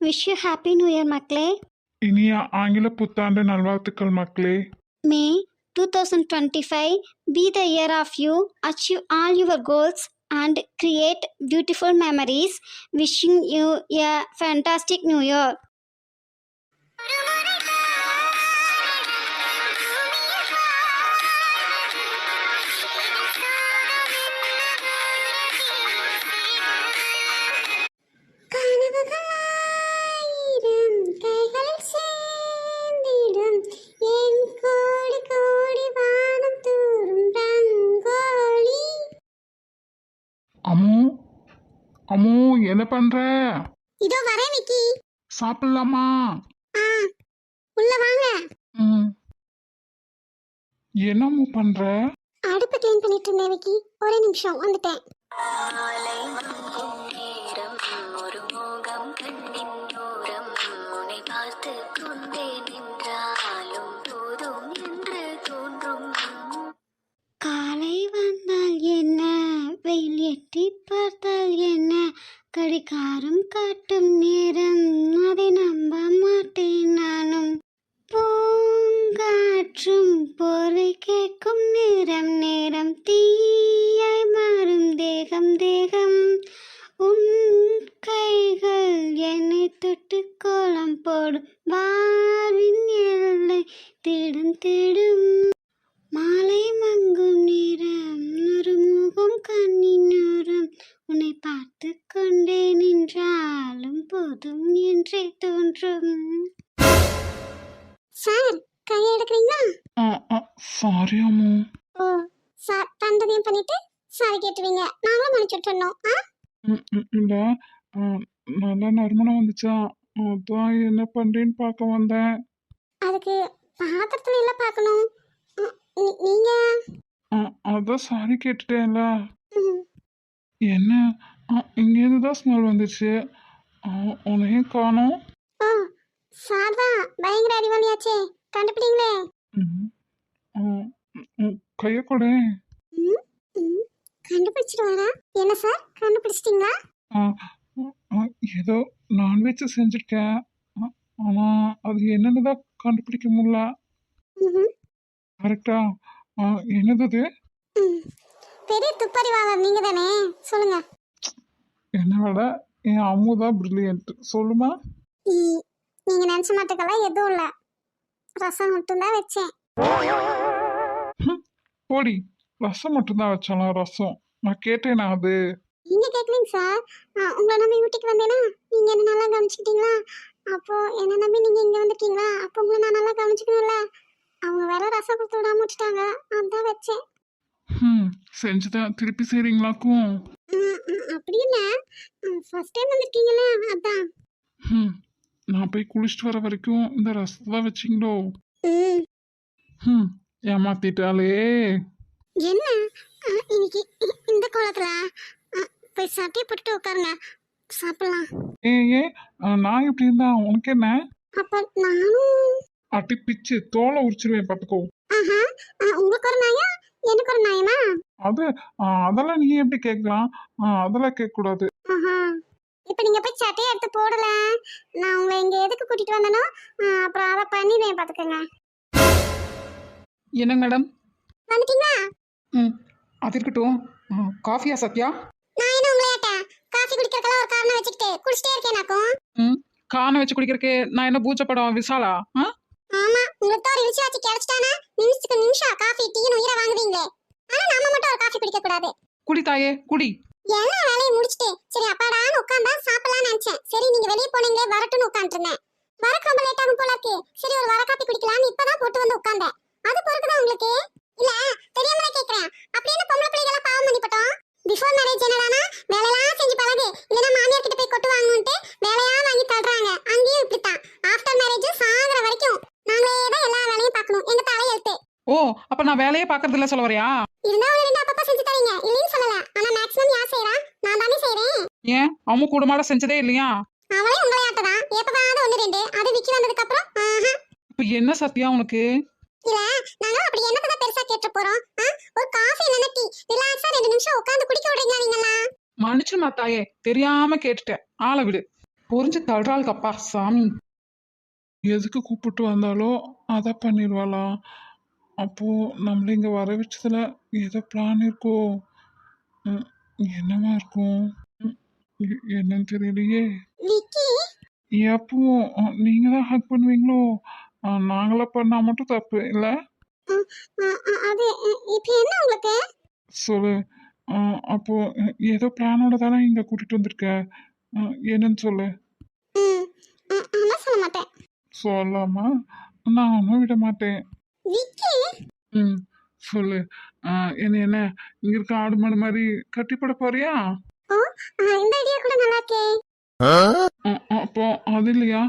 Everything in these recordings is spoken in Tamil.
Wish you happy new year மக்களே. இனிய ஆங்கில புத்தாண்டு நல்வாழ்த்துக்கள் மக்களே. May two thousand twenty five be the year of you achieve all your goals and create beautiful memories wishing you a fantastic new year Ammu என்ன பண்ற? இதோ வரேன் விக்கி. சாப்பிடலாமா? உள்ள வாங்க. ம். என்னம்மு பண்ற? அடுப்பு க்ளீன் பண்ணிட்டு இருந்தேன் விக்கி. ஒரே நிமிஷம் வந்துட்டேன். எட்டி பார்த்தால் என்ன? கடிகாரம் காட்டும் நேரம். அதை நம்ப மாட்டேன் நானும். பூங்காற்றும் போரை கேட்கும் நேரம். நேரம் தீயாய் மாறும் தேகம் தேகம். உன் கைகள் என்னை தொட்டு கோலம் போடும். வாழ்வின் எல்லை தேடும் தேடும். மாலை மங்கும் நேரம் ஒரு முகம் கண்ணின் ஓரம் உன்னை பார்த்து கொண்டே நின்றாலும் போதும் என்றே தோன்றும். சார் கையை எடுக்கிறீங்களா? சாரி அம்மு. ஓ சார் தந்ததையும் பண்ணிட்டு? சாரி கேட்டுவீங்க. நாங்களும் மன்னிச்சுட்டு இருந்தோம் ஆ? இல்ல. நல்லா நறுமணம் வந்துச்சா. அதான் என்ன பண்றேன்னு பார்க்க வந்தேன். அதுக்கு பாத்திரத்துல எல்லாம் பார்க்கணும். நீங்க? அதான் சாரி கேட்டுட்டேன்ல. என்ன? இங்கேருந்து தான் ஸ்மெல் வந்துச்சு. உன்னையும் காணோம். ஓ சார் தான். பயங்கர அறிவாளியாச்சே. கண்டுபிடிங்களே. கையை கொடு. ம், ம், கண்டுபிடிச்சிட்டு வரா என்ன சார்? கண்டுபிடிச்சிட்டிங்களா? ஏதோ நான்வெஜ் செஞ்சுருக்கேன். ஆ, ஆனா அது என்னன்னு தான் கண்டுபிடிக்க முடியல. கரெக்டா. என்னது. பெரிய துப்பறிவாளர் நீங்க தானே சொல்லுங்க. என்னை விட? என் அம்மு தான் பிரில்லியன்ட் சொல்லுமா? நீங்க நினைச்ச மாட்டுக்கெல்லாம் எதுவும் இல்ல. ரசம் மட்டும்தான் வச்சேன். ஹம், போடி. ரசம் மட்டும்தான் வச்சாலாம் ரசம். நான் கேட்டேனா அது? நீங்க கேட்கலீங்க சார். உங்களை நம்பி வீட்டுக்கு வந்தேனா நீங்க என்ன நல்லா கவனிச்சுக்கிட்டீங்களா? அப்போ என்ன நம்பி நீங்க இங்க வந்திருக்கீங்களா? அப்போ உங்களை நான் நல்லா கவனிச்சுக்கணும்ல. அவங்க வேற ரசம் கொடுத்து விடாம விட்டுட்டாங்க. அதான் வச்சேன். ம் செஞ்சுதான் திருப்பி செய்றீங்களாக்கும்? அப்படி இல்ல. ஃபர்ஸ்ட் டைம் வந்திருக்கீங்களா அதான். ம் நான் போய் குளிச்சுட்டு வர வரைக்கும் இந்த ரசத்தை தான் வச்சிங்களோ ம். ஏமாத்திட்டாலே என்ன? இன்னைக்கு இந்த கோலத்துல? போய் சட்டையை போட்டுட்டு உட்காருங்க சாப்பிடலாம். ஏ ஏ நான் எப்படி இருந்தா? உனக்கு என்ன? அப்ப நானும் அட்டி பிச்சு தோலை உரிச்சிருவேன் ஆ, உங்களுக்கு ஒரு நாயா எனக்கு ஒரு நாயமா அது அதெல்லாம் நீ எப்படி கேட்கலாம்? அதெல்லாம் கேட்கக்கூடாது. ஆஹா இப்ப நீங்க போய் சட்டையை எடுத்து போடல நான் உங்களை இங்க எதுக்கு கூட்டிட்டு வந்தனோ அப்புறம் அதை பண்ணிடுவேன் பாத்துக்கோங்க என்னங்க மேடம்? வந்துட்டீங்களா? ம் அது இருக்கட்டும். காஃபியா சத்யா? நான் என்ன உங்களை ஏட்டேன் காஃபி குடிக்கிறதுக்கெல்லாம் ஒரு காரணம் வச்சுக்கிட்டு குடிச்சிட்டே இருக்கேனாக்கும்? ம் காண வச்சு குடிக்கிறக்கே நான் என்ன பூஜை படம் விசாலா? ஆ? தான் ஒரு ருசியாச்சு கிடைச்சிட்டானா நிமிஷத்துக்கு நிமிஷம் காஃபி டீன்னு உயிரை வாங்குவீங்களே. ஆனா நாம மட்டும் ஒரு காஃபி குடிக்க கூடாது குடி தாயே குடி. எல்லா வேலையும் முடிச்சிட்டு சரி அப்பாடான்னு உட்காந்தா சாப்பிடலாம்னு நினைச்சேன். சரி நீங்க வெளியே போனீங்களே வரட்டும்னு உட்காந்துருந்தேன் வரக்கு ரொம்ப லேட் ஆகும் போல இருக்கு. சரி ஒரு வர காப்பி குடிக்கலாம்னு இப்பதான் போட்டு வந்து உட்கார்ந்தேன். அது பொறுக்குதான் உங்களுக்கு? இல்ல தெரியாமலே கேக்குறேன். அப்படி என்ன பொம்பளை பிள்ளைகளா பாவம் பண்ணிப்பட்டோம்? பிஃபோர் மேரேஜ் என்னடானா? வேலையெல்லாம் செஞ்சு பழகு. இல்லைன்னா மாமியார் கிட்ட போய் கொட்டு அப்ப நான் வேலையே பார்க்கறது இல்ல சொல்ல வரியா? இருந்தா ஒரு ரெண்டு அப்பப்பா செஞ்சு தரீங்க. இல்லைன்னு சொல்லல. ஆனா மேக்ஸிமம் யார் செய்றா? நான் தானே செய்றேன். ஏன்? அம்மு கூடமாட செஞ்சதே இல்லையா? அவளே உங்களையாட்ட தான் எப்பவாவது ஒன்று ரெண்டு. அது விக்கி வந்ததுக்கு அப்புறம் ஆஹா. இப்ப என்ன சத்யா உனக்கு? இல்ல நாங்க அப்படி என்னத்தை தான் பெருசா கேட்டு போறோம்? ஒரு காஃபி இல்லைன்னா டீ. ரிலாக்ஸா ரெண்டு நிமிஷம் உட்காந்து குடிக்க விடுறீங்களா நீங்களா? மன்னிச்சு தாயே தெரியாம கேட்டுட்டேன். ஆளை விடு. பொறிஞ்சு தள்ளுறாளுக்கப்பா சாமி. எதுக்கு கூப்பிட்டு வந்தாலோ அதை பண்ணிடுவாளாம். அப்போது நம்மள இங்கே வர வச்சதுல ஏதோ பிளான் இருக்கோ? ம், என்னவா இருக்கும்? ம், எ- என்னன்னு தெரியலையே. விக்கி? எப்பவும் நீங்கள் தான் ஹக் பண்ணுவீங்களோ? நாங்களா பண்ணால் மட்டும் தப்பு இல்லை? அ, அ, அது அ, இப்ப என்ன உங்களுக்கு? சொல்லு. ஆ, அப்போ அஹ், ஏதோ பிளானோட தானே இங்கே கூட்டிகிட்டு வந்திருக்க? என்னன்னு சொல்லு. ம், அ, ஆமா சொல்ல மாட்டேன். சொல்லாமா நான் ஒன்றும் விட மாட்டேன். விக்கி ம் சொல்லு. என்ன என்ன? இங்கே இருக்க ஆடு மாடு மாதிரி கட்டி போட போறியா இந்த ஐடியா கூட நல்லா இருக்கே அப்போ அது இல்லையா?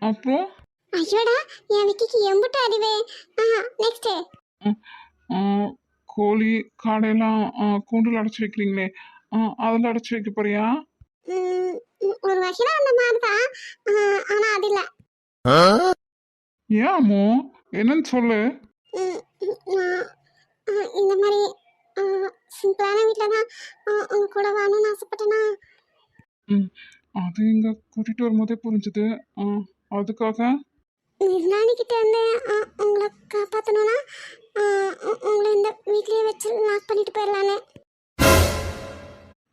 அப்புறம் ஐயோடா என் விக்கிக்கு எம்புட்டு அறிவு நெக்ஸ்ட் ஆ, கோழி காடையெல்லாம் ஆ, கூண்டில் அடைச்சி வைக்கிறீங்களே. ஆ, அதில் அடைச்சி வைக்க போறியா? ஒரு வகையில அந்த மாதிரி தான். ஆனா அது இல்ல. ஏன் அம்மோ? என்னன்னு சொல்லு. இந்த மாதிரி சிம்பிளான வீட்டில் தான் உங்க கூட வாழணும்னு ஆசைப்பட்டேனா? ம் அது இங்கே கூட்டிகிட்டு வரும்போதே புரிஞ்சுது. அதுக்காக? நிர்வாணிக்கிட்ட இருந்து உங்களை காப்பாற்றணும்னா உங்களை இந்த வீட்லயே வச்சு லாக் பண்ணிட்டு போயிடலான்னு.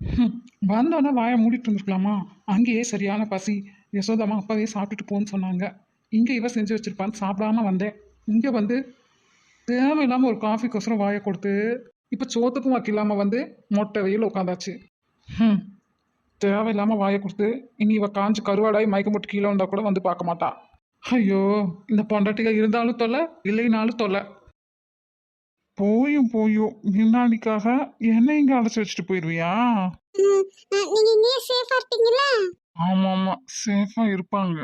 ஹம், வந்தோன்னே வாயை மூடிட்டு இருந்திருக்கலாமா? அங்கேயே சரியான பசி யசோதாமா அப்பாவே சாப்பிட்டுட்டு போன்னு சொன்னாங்க. இங்கே இவ செஞ்சு வச்சிருப்பான்னு சாப்பிடாம வந்தேன். இங்கே வந்து தேவையில்லாமல் ஒரு காஃபிக்கோசரம் வாயை கொடுத்து இப்போ சோத்துக்கும் வைக்கலாம வந்து மொட்டை வெயில் உட்காந்தாச்சு ம் தேவையில்லாமல் வாயை கொடுத்து இனி இவ காஞ்சு கருவாடாய் மயக்கம் போட்டு கீழே வந்தா கூட வந்து பார்க்க மாட்டா. ஐயோ இந்த பொண்டாட்டிகள் இருந்தாலும் தொல்லை இல்லைனாலும் தொல்லை. போயும் போயும் முன்னாடிக்காக என்ன இங்கே அடைச்சி வச்சுட்டு போயிடுவியா நீங்க சேஃபா ஆமாம் ஆமாம் சேஃபாக இருப்பாங்க.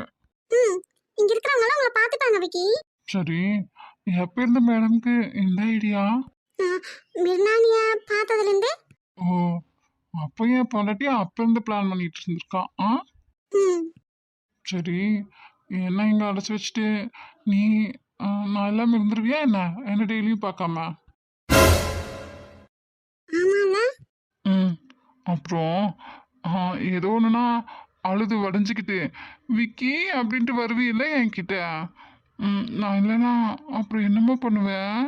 இங்க இருக்கிறவங்க உங்களை பார்த்துப்பாங்க விக்கி. சரி எப்போ இருந்த மேடம்க்கு இந்த ஐடியா? மிர்னாலிய பார்த்ததுல இருந்து ஓ அப்போ என் பொண்டாட்டி அப்போ இருந்து பிளான் பண்ணிட்டு இருந்திருக்கான் ஆ? சரி என்ன இங்கே அடைச்சி வச்சுட்டு நீ நான் எல்லாம் இருந்துருவியா என்ன? என்ன டெய்லியும் பார்க்காம? அப்புறம் ஏதோ ஒன்றுனா அழுது வடைஞ்சிக்கிட்டு விக்கி அப்படின்ட்டு வருவீல்ல என்கிட்ட. ம், நான் இல்லைன்னா அப்புறம் என்னமோ பண்ணுவேன்?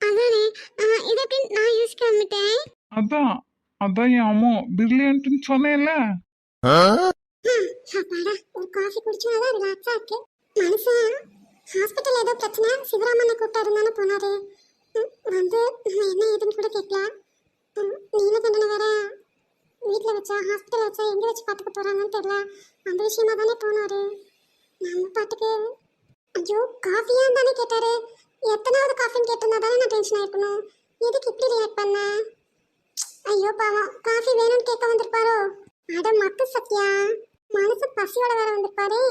அதானே அ, இது எப்படி நான் யோசிக்க வந்துட்டேன் அதான் அதான் என் அம்மா பிரில்லியன்ட்னு சொன்னேன்ல? அப்பாடா ஒரு காஃபி குடிச்சாதான் ரிலாக்ஸா இருக்கு. மனுஷன் ஹாஸ்பிட்டல் ஏதோ பிரச்சனை சிவராமனை கூப்பிட்டாரு தானே போனாரு. ம், வந்து நான் என்ன ஏதுன்னு கூட கேட்கல. ம், நீலகண்டனை வேற வீட்டில் வச்சா ஹாஸ்பிட்டல் வச்சா எங்கே வச்சு பார்த்துக்க போகிறாங்கன்னு தெரியல. அந்த விஷயமா தானே போனாரு. நம்ம பாட்டுக்கு ஐயோ காஃபியா தானே கேட்டாரு. எத்தனாவது காஃபின்னு கேட்டிருந்தா தானே நான் டென்ஷன் ஆயிருக்கணும். எதுக்கு இப்படி ரியாக்ட் பண்ணேன் ஐயோ பாவம். காஃபி வேணும்னு கேட்க வந்திருப்பாரோ? அட மக்கு சத்யா. மனசு பசியோட வேற வந்திருப்பாரே.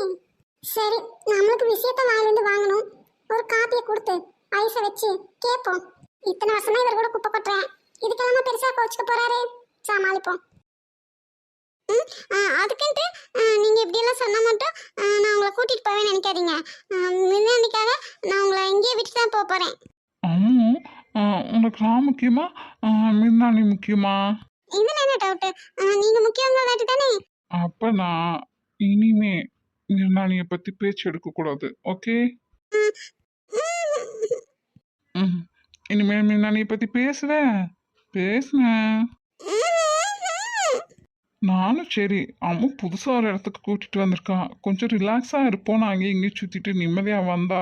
சரி நம்மளுக்கு விஷயத்த வாயிலிருந்து வாங்கணும். ஒரு காப்பியை கொடுத்து ஐஸை வச்சு கேட்போம். இத்தனை வருஷமா இவர் கூட குப்பை கொட்டுறேன். இதுக்கெல்லாமா பெருசா கோச்சுக்க போறாரு? சமாளிப்போம். அதுக்குன்ட்டு ஆ, நீங்க இப்படி எல்லாம் சொன்னா மட்டும் நான் உங்களை கூட்டிட்டு போவேன்னு நினைக்காதீங்க. முன்னாடிக்காக நான் உங்களை இங்கேயே விட்டு தான் போக ஆ, உனக்கு நான் முக்கியமா? மின்னாணி முக்கியமா? இதுல என்ன டவுட் நீங்க முக்கியங்கிறதாட்டி தானே? அப்போ நான் இனிமே மின்னாணியை பற்றி பேச்சு எடுக்கக்கூடாது ஓகே? ம் இனிமே மின்னாணியை பற்றி பேசுவேன். பேசுனேன். நானும் சரி அம்மா புதுசாக ஒரு இடத்துக்கு கூட்டிகிட்டு வந்திருக்கான் கொஞ்சம் ரிலாக்ஸாக இருப்போம். நான் அங்கேயும் இங்கேயும் சுற்றிட்டு நிம்மதியாக வந்தா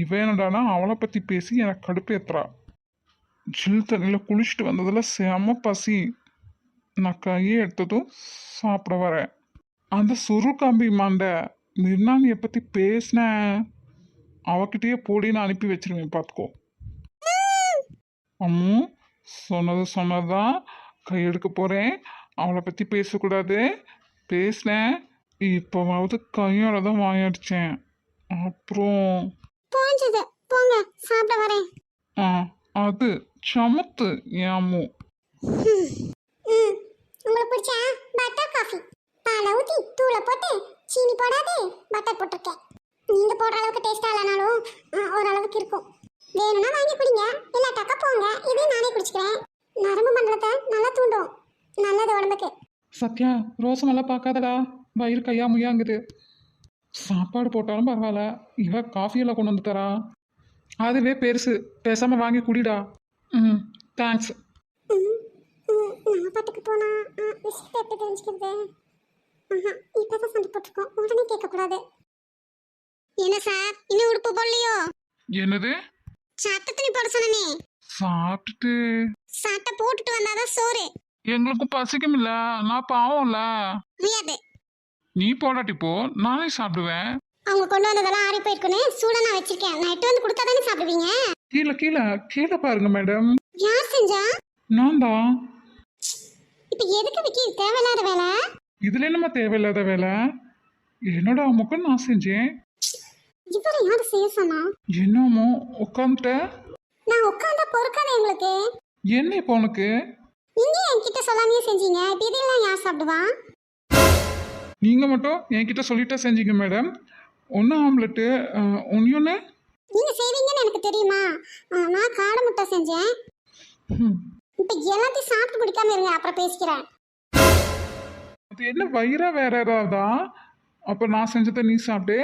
இவன் என்னடானா அவளை பற்றி பேசி எனக்கு கடுப்பேத்துறா ஜில் தண்ணியில் குளிச்சுட்டு வந்ததில் செம பசி. நான் கையை எடுத்ததும் சாப்பிட வரேன் அந்த சுருக்காம்பி மாண்ட மிர்னானியை பற்றி பேசினேன் அவகிட்டயே போடின்னு அனுப்பி வச்சிருவேன் பார்த்துக்கோ அம்மு சொன்னது சொன்னதுதான் கையெடுக்க போகிறேன் அவளை பற்றி பேசக்கூடாது. பேசினேன். இப்போவாவது கையால தான் வாயடிச்சேன். அப்புறம் புரிஞ்சது. போங்க சாப்பிட வரேன். ஆ அது சமத்து என் அம்மு ம் உங்களுக்கு பிடிச்ச பட்டர் காஃபி பாலை ஊற்றி தூளை போட்டு சீனி போடாது பட்டர் போட்டிருக்கேன். நீங்கள் போடுற அளவுக்கு டேஸ்டாக இல்லைனாலும் ஓரளவுக்கு இருக்கும். வேணும்னா வாங்கி குடிங்க. இல்லாட்டாக்கா போங்க. இதையும் நானே குடிச்சுக்கிறேன். நரம்பு மண்டலத்தை நல்லா தூண்டும். நல்லது உடம்புக்கு. சத்யா ரோசமெல்லாம் பார்க்காதடா. வயிறு கையா முய்யாங்குது. சாப்பாடு போட்டாலும் பரவாயில்ல. இவ காஃபியெல்லாம் கொண்டு வந்து தரா அதுவே பெருசு. பேசாம வாங்கி குடிடா. ம் தேங்க்ஸ் பாட்டுக்கு போனா விஷயத்தை எப்படி தெரிஞ்சுக்கிறது? ஆஹா இப்பதான் சண்டை போட்டிருக்கோம். உடனே கேட்கக்கூடாது. என்ன சார் இன்னும் உடுப்பு போடலையோ? என்னது? சட்டை துணி போட சொன்னனே. சாப்பிட்டுட்டு. சட்டை போட்டுட்டு வந்தாதான் சோறு. எங்களுக்கும் பசிக்கும்ல நான் பாவம்ல. முடியாது நீ போடாட்டி போ. நானே சாப்பிடுவேன். அவங்க கொண்டு வந்ததெல்லாம் ஆறி போயிருக்குன்னு சூடா நான் வச்சிருக்கேன். நைட்டு வந்து கொடுத்தா தானே சாப்பிடுவீங்க? கீழே கீழே கீழே பாருங்க மேடம். யார் செஞ்சா? நான் தான். இப்ப எதுக்கு விக்கி தேவையில்லாத வேலை? இதுல என்னம்மா தேவையில்லாத வேலை? என்னோட அம்முக்கும் நான் செஞ்சேன். இவரை யாரு செய்ய சொன்னா? என்னமோ உட்காந்துட்ட நான் உட்காந்தா பொறுக்காத எங்களுக்கு. என்ன இப்போ உனக்கு? நீங்க என்கிட்ட சொல்லாமையே செஞ்சீங்க. இப்ப இதெல்லாம் யார் சாப்பிடுவா? நீங்க மட்டும் என்கிட்ட சொல்லிட்டே செஞ்சீங்க மேடம் ஒன்று ஆம்லெட்டு ஒன்னியொன்று நீங்க செய்வீங்கன்னு எனக்கு தெரியுமா? ஆ, நான் காடை முட்டை செஞ்சேன். இப்ப எல்லாத்தையும் சாப்பிட்டு பிடிக்காம இருங்க அப்புறம் பேசிக்கிறேன். அது என்ன வயிறா வேற ஏதாவதா? அப்போ நான் செஞ்சதை நீ சாப்பிட்டு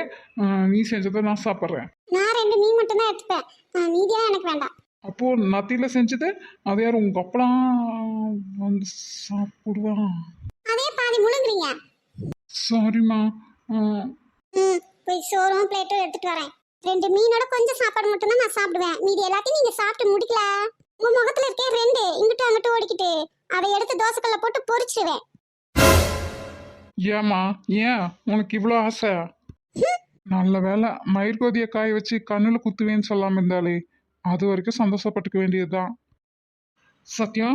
நீ செஞ்சதை நான் சாப்பிட்றேன். நான் ரெண்டு மீன் மட்டும் தான் எடுத்துப்பேன். ஆ, மீதியெல்லாம் எனக்கு வேண்டாம். அப்போது நத்தியில் செஞ்சது அது யார் உங்கள் அப்பலாம் வந்து சாப்பிடுவான் அதே பாதி முழுங்குறீங்க. சாரிம்மா. ம் போய் சோறும் பிளேட்டும் எடுத்துட்டு வரேன். ரெண்டு மீனோட கொஞ்சம் சாப்பாடு மட்டும் தான் நான் சாப்பிடுவேன். மீதி எல்லாத்தையும் நீங்க சாப்பிட்டு முடிக்கல. உங்க முகத்துல இருக்கே ரெண்டு. இங்கிட்டு அங்கிட்டு ஓடிக்கிட்டு. அதை எடுத்து தோசைக்கல்ல போட்டு பொரிச்சிருவேன். ஏம்மா ஏன்? உனக்கு இவ்வளோ ஆசை? நல்ல வேலை மயிர்கோதியை காய வச்சு கண்ணில் குத்துவேன்னு சொல்லாமல் இருந்தாலே. அது வரைக்கும் சந்தோஷப்பட்டுக்க வேண்டியதுதான். சத்யா?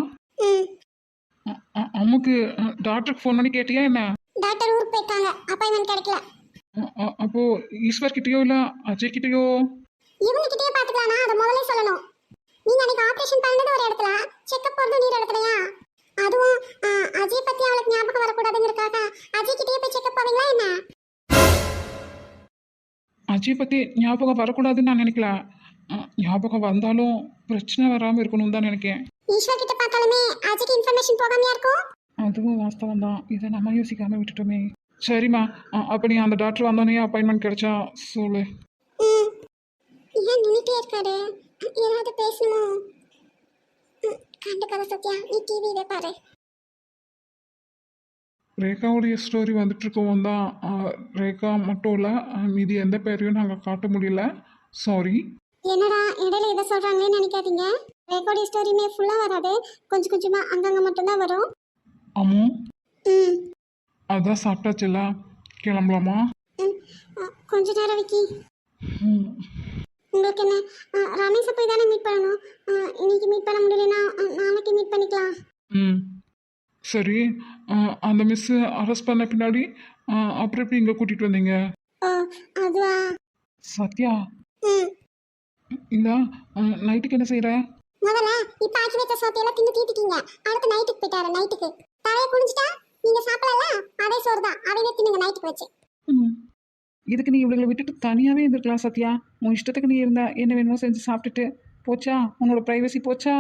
அம்முக்கு டாக்டருக்கு ஃபோன் பண்ணி கேட்டியா என்ன? டாக்டர் ஊருக்கு போயிருக்காங்க அப்பாயின்மெண்ட் கிடைக்கல. அப்போ ஈஸ்வர் கிட்டயோ இல்ல அஜய் கிட்டயோ? இவங்க கிட்டயே பாத்துக்கலாம்னா அதை முதல்ல சொல்லணும். நீங்க அன்னைக்கு ஆபரேஷன் பண்ணது ஒரு இடத்துல செக்கப் போறது நீர் இடத்துலயா? அதுவும் அஜய் பத்தி அவளுக்கு ஞாபகம் வரக்கூடாதுங்கிறதுக்காக அஜய் கிட்டயே போய் செக்கப் போவீங்களா என்ன? அஜய் பத்தி ஞாபகம் வரக்கூடாதுன்னு நான் நினைக்கல. ஞாபகம் வந்தாலும் பிரச்சனை வராம இருக்கணும் தான் நினைக்கேன். ஈஸ்வர் கிட்ட பார்த்தாலுமே அஜய்க்கு இன்ஃபர்மேஷன் போகாமையா இருக்கும்? அதுவும் வாஸ்தவம் தான். இதை நம்ம யோசிக்காம விட்டுட்டோமே. சரிம்மா. அப்ப நீ அந்த டாக்டர் வந்தோடனே அப்பாயின்மெண்ட் கிடைச்சா சொல்லு. ஏன் நின்றுட்டே இருக்காரு? ஏதாவது பேசணுமோ? கண்டுக்காத சத்யா நீ டிவியிலே பாரு. ரேகாவுடைய ஸ்டோரி வந்துட்டு இருக்கவும் தான். ரேகா மட்டும் இல்லை மீதி எந்த பேரையும் நாங்கள் காட்ட முடியல. சாரி என்னடா இடையில எதை சொல்றாங்களேன்னு நினைக்காதீங்க. ரெக்கார்டிங் ஸ்டோரியுமே ஃபுல்லா வராது. கொஞ்சம் கொஞ்சமா அங்கங்க மட்டும்தான் வரும். அம்மு. ம். அதான் சாப்பிட்டாச்சுல்ல கிளம்பலாமா? ம், அ, கொஞ்ச நேரம் விக்கி. ம். உங்களுக்கு என்ன அ, ரமேஷை போய் தானே மீட் பண்ணணும்? அ, இன்னைக்கு மீட் பண்ண முடியலன்னா அ, நாளைக்கு மீட் பண்ணிக்கலாம். ம். சரி. அஹ், அந்த மிஸ்ஸு அரெஸ்ட் பண்ண பின்னாடி அப்புறம் எப்படி இங்கே கூட்டிகிட்டு வந்தீங்க? ஓ அதுவா? சத்யா? ம். அஹ், நைட்டுக்கு என்ன செய்யற முதல்ல இப்ப ஆக்கி வைத்த சோத்தையெல்லாம் தின்னு தீட்டிட்டீங்க. அடுத்து நைட்டுக்கு போயிட்டாரு நைட்டுக்கு. தலையை குனிஞ்சிட்டா நீங்க சாப்பிடல அதே சோறு தான் அதையே தின்னுங்க நைட்டுக்கு வச்சு. ம். இதுக்கு நீ இவளுகளை விட்டுட்டு தனியாவே இருந்திருக்கலாம் சத்யா. உன் இஷ்டத்துக்கு நீ இருந்த என்ன வேணுமோ செஞ்சு சாப்பிட்டுட்டு. போச்சா? உன்னோட பிரைவசி போச்சா?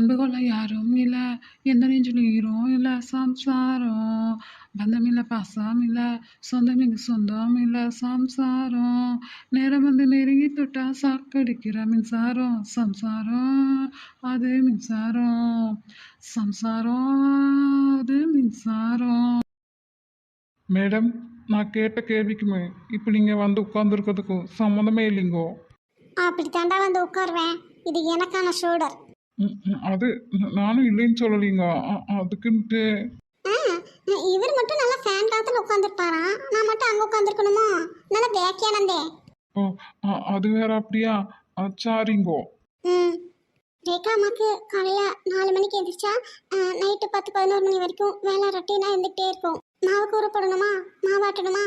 அன்பு கொள்ள யாரும் இல்லை. எந்த நெஞ்சிலும் ஈரம் இல்லை. சம்சாரம். பந்தம் இல்லை பாசம் இல்லை. சொந்தம் இங்கு சொந்தம் இல்லை. சம்சாரம். நேரம் வந்து நெருங்கி தொட்டா சாக்கடிக்கிற மின்சாரம். சம்சாரம் அது மின்சாரம். சம்சாரம் அது மின்சாரம். மேடம் நான் கேட்ட கேள்விக்குமே இப்போ நீங்கள் வந்து உட்காந்துருக்கிறதுக்கும் சம்மந்தமே இல்லைங்கோ. அப்படி தாண்டா வந்து உட்காருவேன். இது எனக்கான ஷோல்டர் அது நானும் இல்லைன்னு சொல்லலைங்க. அதுக்குன்ட்டு. இவர் மட்டும் நல்லா ஃபேன் காத்துல உட்காந்துருப்பாராம் நான் மட்டும் அங்க உட்காந்துருக்கணுமோ நல்லா பேக்கியானந்தே ஓ அது வேற அப்படியா? சாரிங்கோ. ம். ரேகா அம்மாக்கு காலையில் நாலு மணிக்கு எழுந்திரிச்சா நைட்டு பத்து பதினோரு மணி வரைக்கும் வேலை ரொட்டீனாக இருந்துகிட்டே இருக்கும். மாவு கூற போடணுமா மாவாட்டணுமா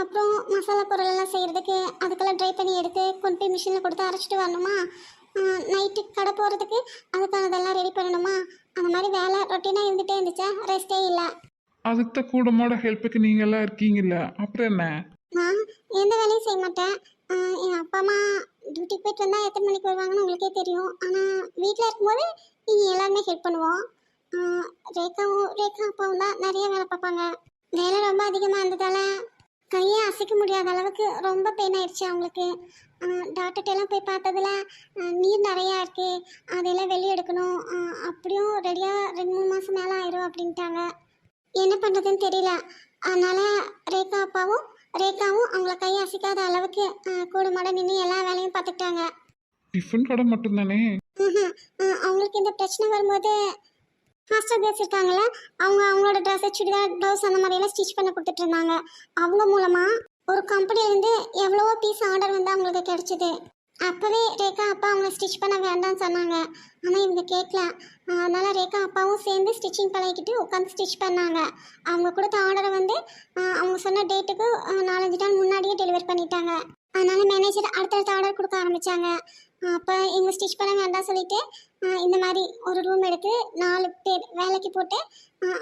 அப்புறம் மசாலா பொருள் எல்லாம் செய்கிறதுக்கு அதுக்கெல்லாம் ட்ரை பண்ணி எடுத்து கொண்டு போய் மிஷினில் கொடுத்து அரைச்சிட்டு வரணுமா? நைட்டு கடை போகிறதுக்கு அதுக்கானதெல்லாம் ரெடி பண்ணணுமா? அந்த மாதிரி வேலை ரொட்டீனாக இருந்துகிட்டே இருந்துச்சா? ரெஸ்ட்டே இல்லை. அதுக்கு கூடமோட ஹெல்ப்புக்கு நீங்கள் எல்லாம் இருக்கீங்கல்ல அப்புறம் என்ன? நான் எந்த வேலையும் செய்ய மாட்டேன். என் அப்பா அம்மா டியூட்டி போயிட்டு வந்தால் எத்தனை மணிக்கு வருவாங்கன்னு உங்களுக்கே தெரியும். ஆனால் வீட்டில் இருக்கும்போது நீங்கள் எல்லாருமே ஹெல்ப் பண்ணுவோம். ரேகாவும் ரேகா அப்பாவும் தான் நிறைய வேலை பார்ப்பாங்க. வேலை ரொம்ப அதிகமாக இருந்ததால கையை அசைக்க முடியாத அளவுக்கு ரொம்ப பெயின் ஆயிடுச்சு அவங்களுக்கு. டாக்டர்கிட்ட எல்லாம் போய் பார்த்ததுல நீர் நிறையா இருக்கு அதெல்லாம் வெளியே எடுக்கணும் அப்படியும் ரெடியாக ரெண்டு மூணு மாதம் மேலே ஆயிரும் அப்படின்ட்டாங்க. என்ன பண்ணுறதுன்னு தெரியல. அதனால ரேகா அப்பாவும் ரேகாவும் அவங்கள கையை அசைக்காத அளவுக்கு கூட மாட நின்று எல்லா வேலையும் பார்த்துக்கிட்டாங்க. டிஃபன் கடை மட்டும்தானே? அவங்களுக்கு இந்த பிரச்சனை வரும்போது ஹாஸ்டல் கேர்ள்ஸ் இருக்காங்கல்ல அவங்க அவங்களோட ட்ரெஸ்ஸை சுடிதார் ப்ளவுஸ் அந்த மாதிரியெல்லாம் ஸ்டிச் பண்ண கொடுத்துட்டு இருந்தாங்க. அவங்க மூலமாக ஒரு கம்பெனிலேருந்து எவ்வளவோ பீஸ் ஆர்டர் வந்து அவங்களுக்கு கிடைச்சிது. அப்போவே ரேகா அப்பா அவங்க ஸ்டிச் பண்ண வேண்டாம்னு சொன்னாங்க. ஆனால் இவங்க கேட்கல. அதனால ரேகா அப்பாவும் சேர்ந்து ஸ்டிச்சிங் பழகிக்கிட்டு உட்காந்து ஸ்டிச் பண்ணாங்க. அவங்க கொடுத்த ஆர்டரை வந்து அவங்க சொன்ன டேட்டுக்கு நாலஞ்சு நாள் முன்னாடியே டெலிவரி பண்ணிட்டாங்க. அதனால மேனேஜர் அடுத்தடுத்த ஆர்டர் கொடுக்க ஆரம்பித்தாங்க அப்போ இவங்க ஸ்டிச் பண்ண வேண்டாம் சொல்லிட்டு இந்த மாதிரி ஒரு ரூம் எடுத்து நாலு பேர் வேலைக்கு போட்டு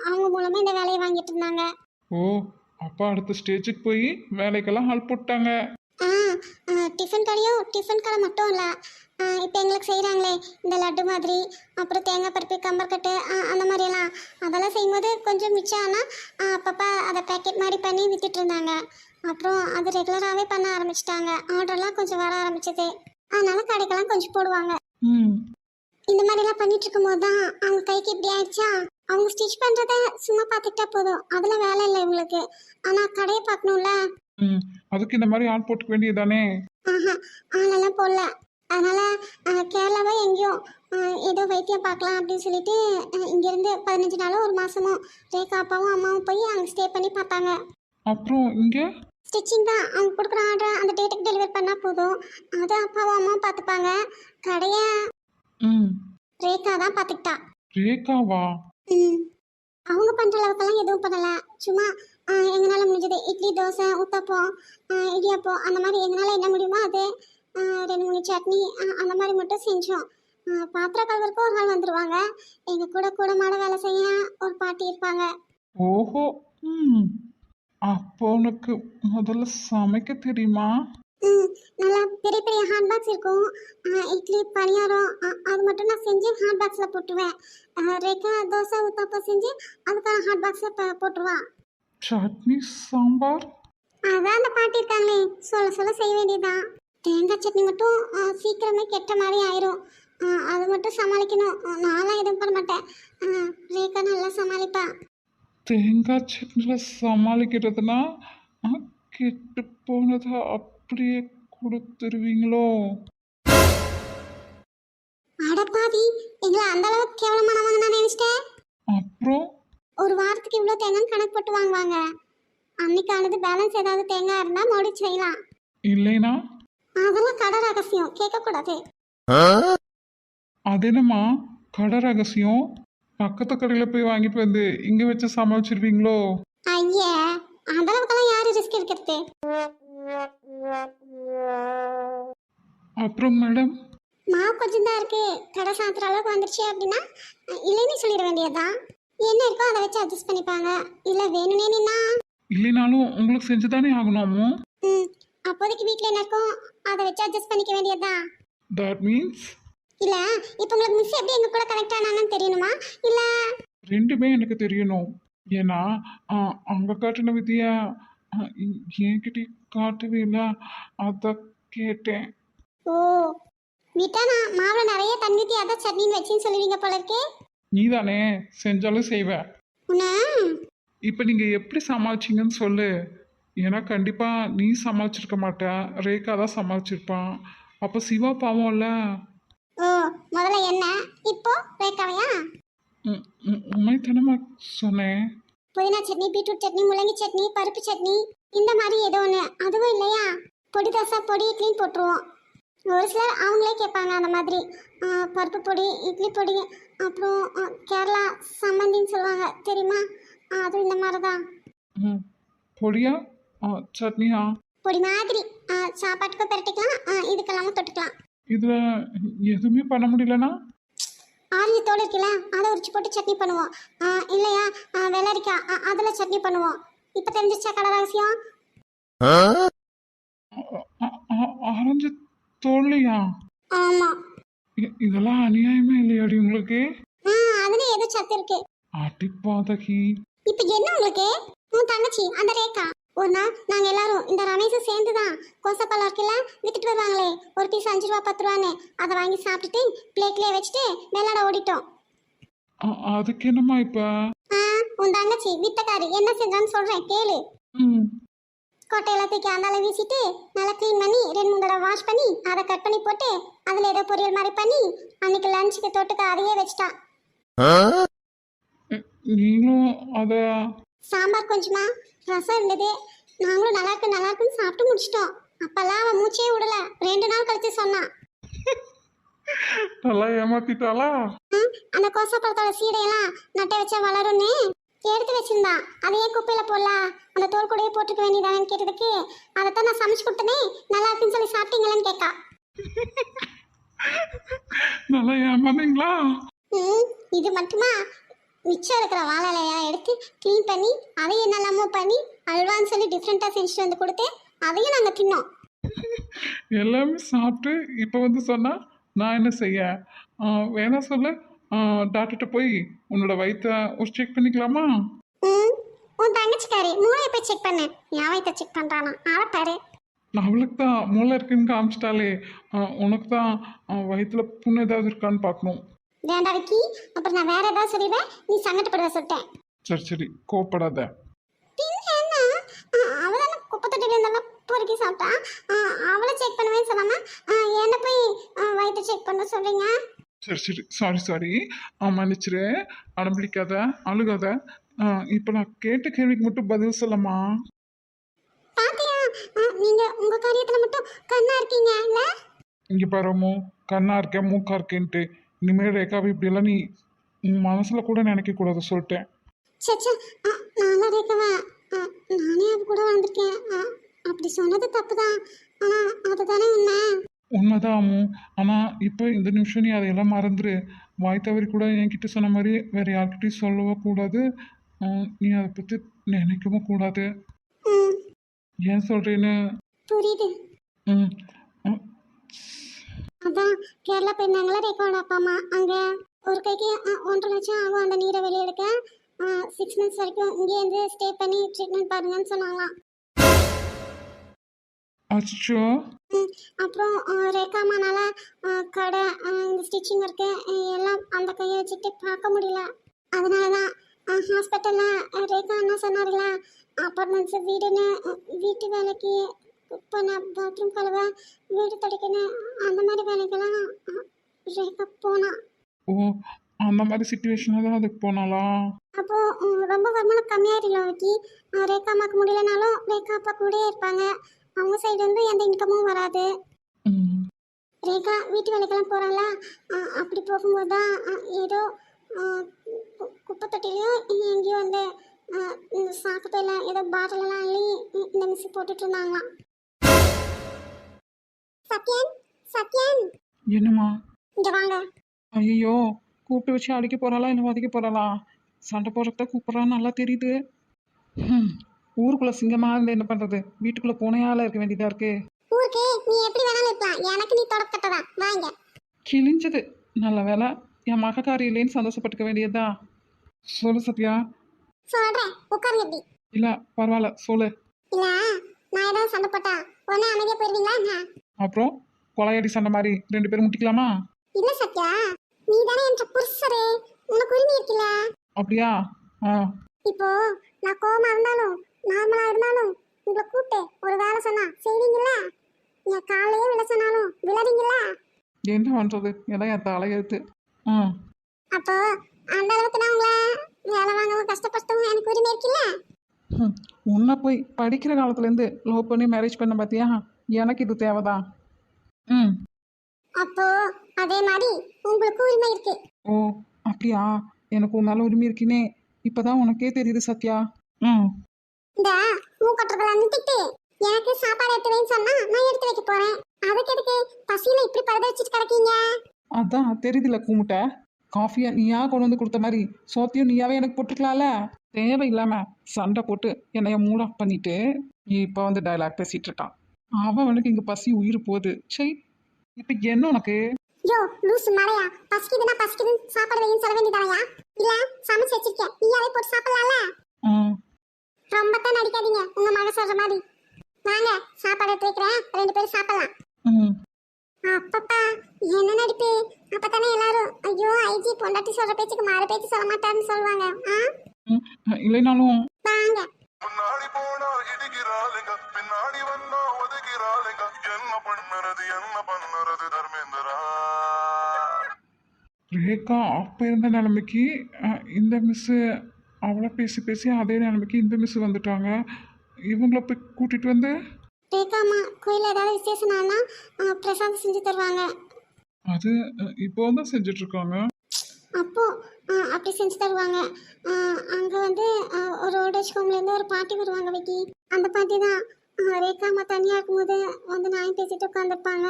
அவங்க மூலமாக இந்த வேலையை வாங்கிட்டு இருந்தாங்க. ஓ அப்பா அடுத்த ஸ்டேஜுக்கு போய் வேலைக்கெல்லாம் ஆள் போட்டாங்க. ஆ டிஃபன் கடையும் டிஃபன் கடை மட்டும் இல்லை. இப்போ எங்களுக்கு செய்கிறாங்களே இந்த லட்டு மாதிரி அப்புறம் தேங்காய் பருப்பு கம்பர்கட்டு அந்த மாதிரியெல்லாம் அதெல்லாம் செய்யும்போது கொஞ்சம் மிச்சம் ஆனால் அப்பப்போ அதை பேக்கெட் மாதிரி பண்ணி வித்துட்டு இருந்தாங்க. அப்புறம் அது ரெகுலராகவே பண்ண ஆரம்பிச்சிட்டாங்க. ஆர்டர்லாம் கொஞ்சம் வர ஆரம்பிச்சது. அதனால கடைக்கெல்லாம் கொஞ்சம் போடுவாங்க. ம். இந்த மாதிரிலாம் பண்ணிட்டு இருக்கும்போது தான் அவங்க கைக்கு இப்படி ஆயிடுச்சா? அவங்க ஸ்டிச் பண்ணுறத சும்மா பார்த்துக்கிட்டா போதும். அதில் வேலை இல்லை இவங்களுக்கு. ஆனால் கடையை பார்க்கணும்ல? ம் அதுக்கு இந்த மாதிரி ஆள் போட்டுக்க வேண்டியதானே ஆஹா ஆளெல்லாம் போடல. அதனால அஹ், கேரளாவோ எங்கேயோ அஹ், ஏதோ வைத்தியம் பார்க்கலாம் அப்படின்னு சொல்லிட்டு அஹ், இங்கிருந்து பதினஞ்சு நாளோ ஒரு மாசமோ ரேகா அப்பாவும் அம்மாவும் போய் அங்கே ஸ்டே பண்ணி பார்த்தாங்க. அப்புறம் இங்கே? ஸ்டிச்சிங் தான். அவங்க கொடுக்குற ஆர்டர் அந்த டேட்டுக்கு டெலிவரி பண்ணால் போதும். அது அப்பாவும் அம்மாவும் பார்த்துப்பாங்க. கடையை ம். ரேகா தான் பார்த்துக்கிட்டா. ரேகாவா? ம். அவங்க பண்ணுற அளவுக்கெல்லாம் எதுவும் பண்ணலை. சும்மா ஆஹ், எங்களால் முடிஞ்சது. இட்லி தோசை ஊத்தப்பம் ஆஹ், இடியாப்பம் அந்த மாதிரி எங்களால் என்ன முடியுமோ அது ஆஹ், ரெண்டு மூணு சட்னி ஆஹ், அந்த மாதிரி மட்டும் செஞ்சோம். ஆஹ், பாத்திரம் கழுவுறதுக்கு ஒரு நாள் வந்துடுவாங்க எங்கள் கூட கூட மாட வேலை செய்ய ஒரு பாட்டி இருப்பாங்க. ஓஹோ ம். அப்போ உனக்கு முதல்ல சமைக்க தெரியுமா? நல்லா பெரிய பெரிய ஹாட் பாக்ஸ் இருக்கும். இட்லி பணியாரம் அது மட்டும் நான் செஞ்சு ஹாட் பாக்ஸில் போட்டுருவேன். ஆஹ், ரேகா தோசை ஊத்தப்பம் செஞ்சு அதுக்கான ஹாட் பாக்ஸில் போட்டுருவா. சட்னி சாம்பார்? அதான் அந்த பாட்டி இருக்காங்களே சொல்ல சொல்ல செய்ய வேண்டியதுதான். தேங்காய் சட்னி மட்டும் சீக்கிரமே கெட்ட மாதிரி ஆயிரும். அது மட்டும் சமாளிக்கணும். ஆ, நான்லாம் எதுவும் பண்ண மாட்டேன். ஆ, ரேகா நல்லா சமாளிப்பா. தேங்காய் சட்னியில் சமாளிக்கிறதுனா கெட்டு போனதை அப்படியே கொடுத்துருவீங்களோ அடப்பாவி எங்களை அந்த அளவுக்கு கேவலமானவங்க நான் நினைச்சிட்டேன். அப்புறம்? ஒரு வாரத்துக்கு இவ்வளோ தேங்காய் கணக்கு போட்டு வாங்குவாங்க. அன்னைக்கானது பேலன்ஸ் ஏதாவது தேங்காய் இருந்தால் மறுபடியும் செய்யலாம். இல்லைனா? அதெல்லாம் கடை ரகசியம். கேட்கக்கூடாது. அது என்னம்மா? கடை ரகசியம்? பக்கத்து கடையில் போய் வாங்கிட்டு வந்து இங்கே வச்சு சமாளிச்சிருவீங்களோ? ஐயே அந்த அளவுக்கெல்லாம் யார் ரிஸ்க் எடுக்கிறது? அப்புறம் மேடம் மாவு கொஞ்சம் தான் இருக்கு. கடை சாத்துற அளவுக்கு வந்துருச்சு அப்படின்னா இல்லைன்னு சொல்லிட வேண்டியதுதான். என்ன இருக்கோ அதை வச்சு அட்ஜஸ்ட் பண்ணிப்பாங்க. இல்லை வேணும்னே நின்னா? இல்லைனாலும் உங்களுக்கு செஞ்சு தானே ஆகணுமோ ம் அப்போதைக்கு வீட்டில் என்ன இருக்கோ அதை வச்சு அட்ஜஸ்ட் பண்ணிக்க வேண்டியதுதான். தட் மீன்ஸ் இல்லை இப்போ உங்களுக்கு மிஸ் எப்படி எங்கள் கூட கனெக்ட் ஆனாங்கன்னு தெரியணுமா? இல்லை? ரெண்டுமே எனக்கு தெரியணும். ஏன்னா அங்கே காட்டின வித்தியா என்கிட்ட காட்டவே இல்லை அதை கேட்டேன். ஓ விட்டா நான் மாவில் நிறைய தண்ணி ஊற்றி அதான் சட்னின்னு வச்சுன்னு சொல்லுவீங்க போல இருக்கே. நீ தானே செஞ்சாலும் செய்வ. உன்னை? இப்போ நீங்கள் எப்படி சமாளிச்சிங்கன்னு சொல்லு. ஏன்னா கண்டிப்பாக நீ சமாளிச்சிருக்க மாட்ட. ரேகா தான் சமாளிச்சிருப்பான் அப்போ சிவா பாவம்ல ஓ முதல்ல என்ன? இப்போ ரேக்காவையா உண்மைத்தனமா சொன்னேன். புதினா சட்னி பீட்ரூட் சட்னி முள்ளங்கி சட்னி பருப்பு சட்னி இந்த மாதிரி ஏதோ ஒன்று அதுவும் இல்லையா? பொடி தோசை பொடி இட்லின்னு போட்டுருவோம். ஒரு சிலர் அவங்களே கேட்பாங்க அந்த மாதிரி. பருப்பு பொடி இட்லி பொடி அப்புறம் கேரளா சம்மந்தின்னு சொல்லுவாங்க. தெரியுமா? அதுவும் இந்த மாதிரி தான் ம் பொடியா? சட்னியா? பொடி மாதிரி. ஆ, சாப்பாட்டுக்கும் பெரட்டிக்கலாம். ஆ, இதுக்கெல்லாமும் தொட்டுக்கலாம். இதில் எதுவுமே பண்ண முடியலனா ஆரியத்தோடு இருக்குல்ல அதை உரிச்சு போட்டு சட்னி பண்ணுவோம். இல்லையா? வெள்ளரிக்காய் அதில் சட்னி பண்ணுவோம். இப்போ தெரிஞ்சிச்சா கடை ரகசியம்? ஆரஞ்சு தோல்லையா? ஆமா. இதெல்லாம் அநியாயமே இல்லையாடி உங்களுக்கு? அதுல ஏதோ சத்து இருக்கு. அடிப்பாதகி. இப்ப என்ன உங்களுக்கு? உன் தங்கச்சி அந்த ரேகா. ஒரு நாள் நாங்க எல்லாரும் இந்த ரமேஷும் சேர்ந்து தான் கோசப்பழம் இருக்குல்ல வித்துட்டு வருவாங்களே ஒரு பீஸ் அஞ்சு ரூபா பத்து ரூபான்னு அதை வாங்கி சாப்பிட்டுட்டு பிளேட்லயே வச்சுட்டு விளையாட ஓடிட்டோம். அதுக்கு என்னம்மா இப்ப? உன் தங்கச்சி வித்தக்காரி என்ன செஞ்சான்னு சொல்றேன் கேளு. ம். கொட்டையில தூக்கி அந்தால வீசிட்டு நல்லா க்ளீன் பண்ணி ரெண்டு மூணு தடவை வாஷ் பண்ணி அதை கட் பண்ணி போட்டு அதுல ஏதோ பொரியல் மாதிரி பண்ணி அன்னைக்கு லஞ்சுக்கு தொட்டுக்க அதையே வச்சுட்டா. நீங்களும் அத சாம்பார் கொஞ்சமா ரசம் இருந்தது. நாங்களும் நல்லா இருக்கு நல்லா இருக்குன்னு சாப்பிட்டு முடிச்சிட்டோம். அப்பெல்லாம் அவன் மூச்சே விடல. ரெண்டு நாள் கழிச்சு சொன்னான். நல்லா ஏமாத்திட்டாளா? "ம், அந்த கோசப்பழத்தோட சீடையெல்லாம் நட்டை வச்சா வளரும்னு எடுத்து வச்சிருந்தான் அதையே குப்பையில போடலாம் அந்த தோல் கூடயே போட்டுக்க வேண்டியதானு கேட்டதுக்கு அதைத்தான் நான் சமைச்சு கொடுத்தனே நல்லா இருக்குன்னு சொல்லி சாப்பிட்டீங்களேன்னு கேட்கா நல்லா ஏமாந்தீங்களா? இது மட்டுமா? மிச்சம் இருக்கிற வாழை இலையெல்லாம் எடுத்து க்ளீன் பண்ணி அதையும் என்னெல்லாமோ பண்ணி அல்வான்னு சொல்லி டிஃப்ரெண்ட்டாக செஞ்சுட்டு வந்து கொடுத்து அதையும் நாங்கள் தின்னோம். எல்லாமே சாப்பிட்டு இப்போ வந்து சொன்னா நான் என்ன செய்ய? வேணா சொல்லு. டாக்டர்கிட்ட போய் உன்னோட வயிற்ற ஒரு செக் பண்ணிக்கலாமா? ம் உன் தங்கச்சிக்காரி மூளையை போய் செக் பண்ணு. என் வயிற்ற செக் பண்ணுறானா ஆளை பாரு. நான் அவளுக்கு தான் மூளை இருக்குன்னு காமிச்சிட்டாலே உனக்கு தான் வயிற்றுல புண்ணு ஏதாவது இருக்கான்னு பார்க்கணும். வேண்டாம் விக்கி அப்புறம் நான் வேற ஏதாவது சொல்லிடுவேன். நீ சங்கடப்படுவ சொல்லிட்டேன். சரி சரி கோவப்படாத. பின்ன என்ன? அவ தானே குப்பை தொட்டில இருந்தெல்லாம் பொறுக்கி சாப்பிட்டா? அவளை செக் பண்ணுவேன்னு சொல்லாம என்ன போய் வயிற்று செக் பண்ண சொல்றீங்க? சரி சரி சாரி சாரி மன்னிச்சிரு அடம்பிடிக்காத அழுகாத. இப்போ நான் கேட்ட கேள்விக்கு மட்டும் பதில் சொல்லமா பாத்தியா? நீங்க உங்க காரியத்துல மட்டும் கண்ணா இருக்கீங்க இல்ல? இங்கே பாருமோ கண்ணா இருக்கேன் மூக்கா இருக்கேன்ட்டு. இனிமேல் ரேகாவை இப்படியெல்லாம் நீ உன் மனசில் கூட நினைக்கக்கூடாது சொல்லிட்டேன். சச்சா நான் ரேக்கவா நானே அவ கூட வந்திருக்கேன். அப்படி சொன்னது தப்பு தான் ஆனா அதுதானே உண்மை. உண்மைதான் அம்மு. ஆனால் இப்போ இந்த நிமிஷம் நீ அதையெல்லாம் மறந்துரு. வாய் தவறி கூட என்கிட்ட சொன்ன மாதிரி வேற யார்கிட்டயும் சொல்லவும் கூடாது. நீ அதை பற்றி நினைக்கவும் கூடாது. ஏன் சொல்கிறேன்னு புரியுது. ம், அதான் கேரளா போயிருந்தாங்களா ரேகாவோட அப்பா அம்மா? அங்க ஒரு கைக்கு ஒன்றரை லட்சம் ஆகும் அந்த நீரை வெளியே எடுக்க சிக்ஸ் மந்த்ஸ் வரைக்கும் இங்கே இருந்து ஸ்டே பண்ணி ட்ரீட்மெண்ட் பாருங்கன்னு சொன்னாங்களாம். அச்சோ அப்புறம் அ, ரேகா அம்மானால அ, கடை இந்த ஸ்டிச்சிங் ஒர்க்கு எல்லாம் அந்த கையை வச்சுட்டு பார்க்க முடியல. அதனால தான் ஹாஸ்பிட்டலில் ரேகா அண்ணா சொன்னார்களா அப்பார்ட்மெண்ட்ஸு வீடுன்னு வீட்டு வேலைக்கு குக் பண்ண பாத்ரூம் கழுவ வீடு துடைக்கணும் அந்த மாதிரி வேலைக்கெல்லாம் ரேகா போனா. ஓ அந்த மாதிரி சுச்சுவேஷனில் தான் அதுக்கு போனாளா? அப்போ ரொம்ப வருமானம் கம்மியாயிடல விக்கி அஹ் ரேகா அம்மாக்கு முடியலனாலும் ரேகா அப்பா கூடயே இருப்பாங்க. அவங்க சைடு வந்து எந்த இன்கமும் வராது. ரேகா வீட்டு வேலைக்கெல்லாம் போகிறாங்களா அப்படி போகும்போது தான் ஏதோ குப்பை தொட்டிலையும் எங்கேயோ வந்து இந்த சாக்கு பையில ஏதோ பாட்டிலெல்லாம் அள்ளி இந்த மிஸ் போட்டுட்டு இருந்தாங்களாம். சத்யன் சத்யன். என்னம்மா? இங்க வாங்க. ஐயோ கூப்பிட்டு வச்சு அடிக்க போகிறாளா இல்லை வதைக்க போகிறாளா சண்டை போடுறத கூப்பிட்றான்னு நல்லா தெரியுது. ம் ஊருக்குள்ளே சிங்கமாக இருந்து என்ன பண்ணுறது வீட்டுக்குள்ளே பூனையால இருக்க வேண்டியதாக இருக்கு. ஊருக்கு நீ எப்படி வேணாலும் இருக்கலாம். எனக்கு நீ தொடக்கட்டதான் வாங்க. கிழிஞ்சது. நல்ல வேலை என் மகக்காரி இல்லைன்னு சந்தோஷப்பட்டுக்க வேண்டியதா சொல்லு சத்யா. சொல்றேன். உட்காருங்க எப்படி இல்லை பரவாயில்ல சொல்லு. இல்ல நான் ஏதாவது சண்டை போட்டா உடனே அமைதியா போயிருவீங்களா என்ன? அப்புறம் கொலையடி சண்டை மாதிரி ரெண்டு பேரும் முட்டிக்கலாமா? இல்ல சத்யா நீ தானே என்ற புருஷரே உனக்கு உரிமை இருக்குல்ல? அப்படியா? ஆ. இப்போ நான் கோவமா இருந்தாலும் நார்மலா இருந்தாலும் உங்களை கூப்பிட்டு ஒரு வேலை சொன்னா செய்வீங்கல்ல? என் காலையே விழ சொன்னாலும் விழறீங்கல்ல? என்ன பண்ணுறது எல்லாம் என் தலையெழுத்து ஆ. அப்போ அந்த அளவுக்கு நான் உங்களை வேலை வாங்கவும் கஷ்டப்பட்டவும் எனக்கு உரிமை இருக்குல்ல? ம், உன்னை போய் படிக்கிற காலத்துலேருந்து லவ் பண்ணி மேரேஜ் பண்ண பார்த்தியா எனக்கு இது தேவைதான். ம். அப்போ அதே மாதிரி உங்களுக்கு உரிமை இருக்கு. ஓ அப்படியா? எனக்கு உன் மேலே உரிமை இருக்குன்னே. இப்போதான் உனக்கே தெரியுது சத்யா. ம். இந்த மூக்கட்டுறதெல்லாம் நிறுத்திட்டு எனக்கு சாப்பாடு எடுத்து வைன்னு சொன்னா நான் எடுத்து வைக்க போறேன். அதுக்கு எதுக்கு பசியில இப்படி பழுத வச்சுட்டு கிடக்கீங்க? அதான் தெரியுதுல கூமுட்ட. காஃபியை நீயா கொண்டு வந்து கொடுத்த மாதிரி சோத்தையும் நீயாவே எனக்கு போட்டுக்கலாம்ல? தேவையில்லாம சண்டை போட்டு என்னைய மூட் ஆஃப் பண்ணிட்டு இப்போ வந்து டயலாக் பேசிட்டு இருக்கான். அவனுக்கு இங்கே பசி உயிர் போகுது. சரி இப்போ என்ன உனக்கு? யோ லூசு மடையா பசிக்குதுன்னா பசிக்குதுன்னு சாப்பாடு வையும் சொல்ல வேண்டியதாயா இல்ல சமைச்சு வச்சிருக்கேன். நீயாவே போட்டு சாப்பிடலாம்ல? ரொம்ப தான் நடிக்காதீங்க. உங்க மக சொல்ற மாதிரி. வாங்க சாப்பாடு எடுத்து வைக்கிறேன். ரெண்டு பேரும் சாப்பிடலாம். ம். அப்பப்பா என்ன நடிப்பு? அப்பதானே எல்லாரும் ஐயோ ஐஜி பொண்டாட்டி சொல்ற பேச்சுக்கு மாற பேச்சு சொல்ல மாட்டாருன்னு சொல்லுவாங்க. இல்லைனாலும் வாங்க. முன்னாடி போனா இடிக்கிறாளுங்க பின்னாடி வந்தா ஒதுக்கிறாளுங்க. என்ன பண்ணுறது என்ன பண்ணுறது தர்மேந்திரா? ரேகா அப்போ இருந்த நிலைமைக்கு அஹ், இந்த மிஸ்ஸு அவளை பேசி பேசி அதே நிலைமைக்கு இந்த மிஸ் வந்துட்டாங்க. இவங்கள போய் கூட்டிட்டு வந்து? ரேகாமா கோயில்ல ஏதாவது விசேஷ நாள்னா ஆ, பிரசாதம் செஞ்சு தருவாங்க. அது அஹ், இப்போ தான் செஞ்சுட்டு இருக்காங்க. அப்போ ஆ, அப்படி செஞ்சு தருவாங்க. அங்க வந்து ஒரு ஓல்டேஜ் ஹோம்ல இருந்து ஒரு பாட்டி வருவாங்க விக்கி. அந்த பாட்டி தான் ஆ, ரேகா அம்மா தனியா இருக்கும்போது வந்து நாய் பேசிட்டு உட்காந்துருப்பாங்க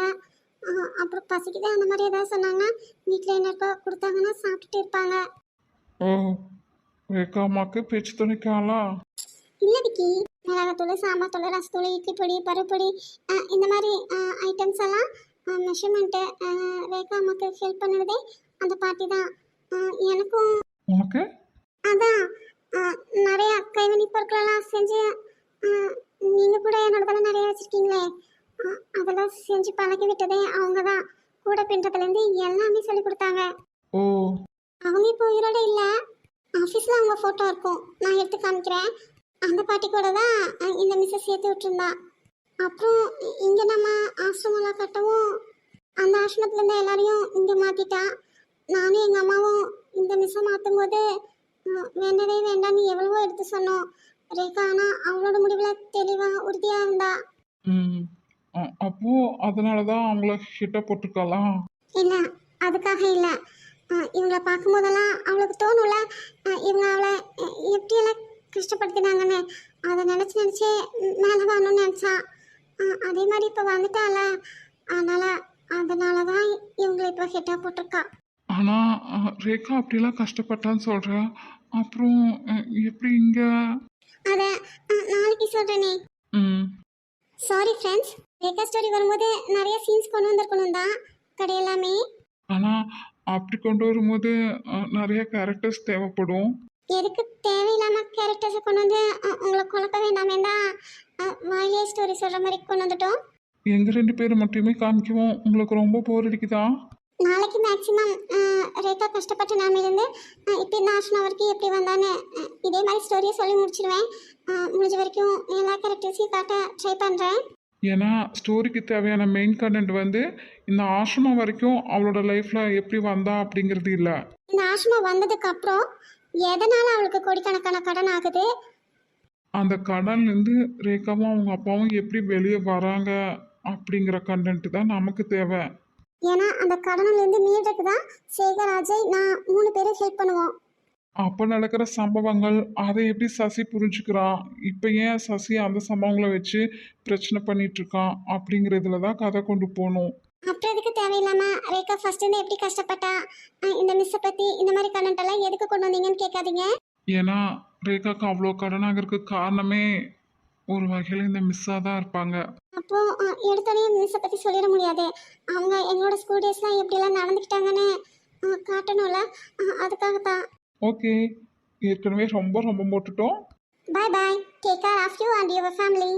அப்புறம் பசிக்குது அந்த மாதிரி ஏதாவது சொன்னாங்கன்னா வீட்டில் என்ன இருக்கோ கொடுத்தாங்கன்னா சாப்பிட்டுட்டு இருப்பாங்க. ஓ ரேகா அம்மாவுக்கு பேச்சு துணைக்காளா? இல்லை விக்கி. மிளகாத்தூள் சாம்பார் தூள் ரசத்தூள் இட்லி பொடி பருப்பொடி இந்த மாதிரி ஐட்டம்ஸ் எல்லாம் மெஷர்மெண்ட்டு ரேகா அம்மாக்கு ஹெல்ப் பண்ணுறதே அந்த பாட்டி தான். எனக்கும் உனக்கு? அதான் நிறைய கைவினை பொருட்களெல்லாம் செஞ்சு நீங்கள் கூட என்னோடதெல்லாம் நிறைய வச்சுருக்கீங்களே. அதெல்லாம் செஞ்சு பழகி விட்டதே அவங்க தான் கூட பின்றதுலேருந்து எல்லாமே சொல்லி கொடுத்தாங்க. ஓ. அவங்க இப்போ உயிரோட இல்லை. ஆஃபீஸில் அவங்க ஃபோட்டோ இருக்கும். நான் எடுத்து காமிக்கிறேன். அந்த பாட்டி கூட தான் இந்த மிஸ்ஸை சேர்த்து விட்டுருந்தா. அப்புறம் இங்கே நம்ம ஆசிரமெல்லாம் கட்டவும் அந்த ஆசிரமத்துலேருந்து எல்லாரையும் இங்கே மாற்றிட்டா நானும் எங்கள் அம்மாவும் இந்த மிஸ்ஸை மாற்றும் போது வேண்டவே வேண்டாம்னு எவ்வளவோ எடுத்து சொன்னோம். ரேகா ஆனால் அவளோட முடிவில் தெளிவாக உறுதியாக இருந்தா? ம். அப்போ அதனால தான் அவங்கள ஹிட்ட போட்டிருக்காளா? இல்லை அதுக்காக இல்லை. இவங்கள பார்க்கும்போதெல்லாம் அவளுக்கு தோணும்ல. இவங்க அவளை எப்படியெல்லாம் கஷ்டப்படுத்தினாங்கன்னு அதை நினச்சி நினச்சி மேலே வரணும்னு நினச்சா? அதே மாதிரி இப்போ வந்துட்டால அதனால் அதனால தான் இவங்களை இப்போ ஹிட்டாக போட்டிருக்கா. ஆனால் ரேகா அப்படிலாம் கஷ்டப்பட்டான்னு சொல்கிற அப்புறம் எப்படி இங்கே? அதை நாளைக்கு சொல்கிறேனே ம். சாரி ஃப்ரெண்ட்ஸ் ரேகா ஸ்டோரி வரும்போது நிறைய சீன்ஸ் கொண்டு வந்திருக்கணும் தான் கடையெல்லாமே ஆனால் அப்படி கொண்டு வரும்போது நிறைய கேரக்டர்ஸ் தேவைப்படும். எதுக்கு தேவையில்லாம கேரக்டர்ஸை கொண்டு வந்து உங்களை குழப்ப வேண்டாமே தான் வாயிலே ஸ்டோரி சொல்கிற மாதிரி கொண்டு வந்துட்டோம். எங்கள் ரெண்டு பேரும் மட்டுமே காமிக்கவும் உங்களுக்கு ரொம்ப போர் அடிக்குதா? நாளைக்கு மேக்ஸிமம் ரேகா கஷ்டப்பட்ட நிலமையிலேருந்து இப்போ இந்த ஆசனம் வரைக்கும் எப்படி வந்தான்னு இதே மாதிரி ஸ்டோரியை சொல்லி முடிச்சிடுவேன் முடிஞ்ச வரைக்கும் எல்லா கேரக்டர்ஸையும் காட்ட ட்ரை பண்ணுறேன் ஏன்னா ஸ்டோரிக்கு தேவையான மெயின் கண்டென்ட் வந்து இந்த ஆசிரமம் வரைக்கும் அவளோட லைஃப்பில் எப்படி வந்தா அப்படிங்கிறது இல்லை. இந்த ஆசனம் வந்ததுக்கு அப்புறம் எதனால அவளுக்கு கோடிக்கணக்கான கடன் ஆகுது? அந்த கடன்லேருந்து ரேகாவும் அவங்க அப்பாவும் எப்படி வெளியே வராங்க அப்படிங்கிற கண்டென்ட் தான் நமக்கு தேவை. ஏன்னா அந்த கடனிலேருந்து மீறதுக்கு தான் சேகர் அஜய் நான் மூணு பேரும் ஹெல்ப் பண்ணுவோம். அப்போ நடக்கிற சம்பவங்கள் அதை எப்படி சசி புரிஞ்சுக்கிறான் இப்போ ஏன் சசி அந்த சம்பவங்களை வச்சு பிரச்சனை பண்ணிட்டு இருக்கான் அப்படிங்கிறதுல தான் கதை கொண்டு போகணும். அப்புறம் எதுக்கு தேவையில்லாம ரேகா ஃபர்ஸ்ட் இருந்து எப்படி கஷ்டப்பட்டா? இந்த மிஸ்ஸை பத்தி இந்த மாதிரி கண்டென்ட் எல்லாம் எதுக்கு கொண்டு வந்தீங்கன்னு கேட்காதீங்க. ஏன்னா ரேகாக்கு அவ்வளோ கடனாகிறதுக்கு காரணமே ஒரு வகையில் இந்த மிஸ்ஸாக தான் இருப்பாங்க. அப்போ எடுத்தோடனே மிஸ்ஸை பத்தி சொல்லிட முடியாது. அவங்க எங்களோட ஸ்கூல் டேஸ்லாம் எப்படிலாம் நடந்துக்கிட்டாங்கன்னு காட்டணும்ல. அதுக்காக தான் ஓகே ஏற்கனவே ரொம்ப ரொம்ப போட்டுட்டோம். Bye bye take care of you and your family